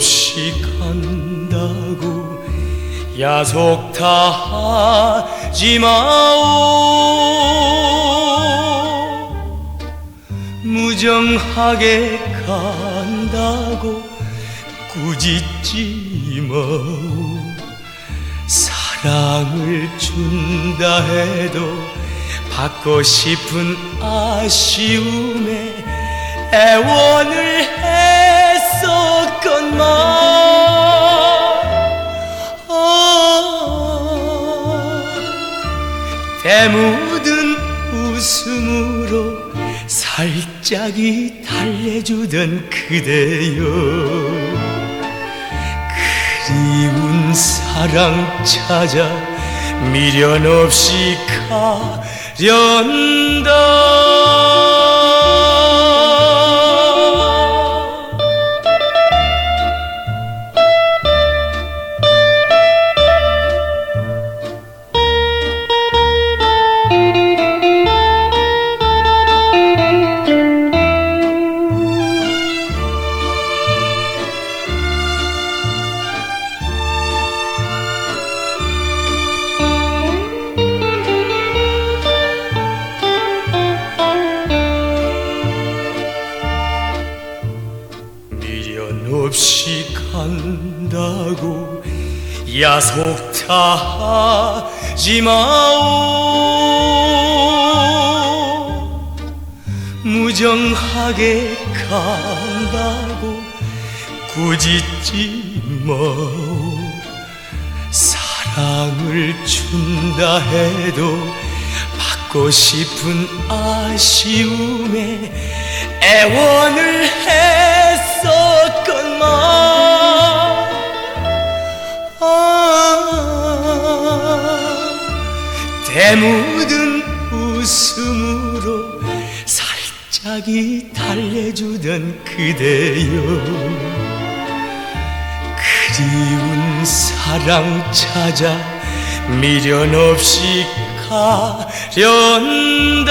없이 간다고 야속 다 하지 마오. 무정하게 간다고 꾸짖지 마오. 사랑을 준다 해도 받고 싶은 아쉬움에 애원을 대묻은 웃음으로 살짝이 달래주던 그대여. 그리운 사랑 찾아 미련 없이 가련다 없이 간다고 야속 다 하지 마오. 무정하게 간다고 꾸짖지 마오. 사랑을 준다 해도 받고 싶은 아쉬움에 애원을 아, 대묻은 웃음으로 살짝이 달래주던 그대여. 그리운 사랑 찾아 미련 없이 가련다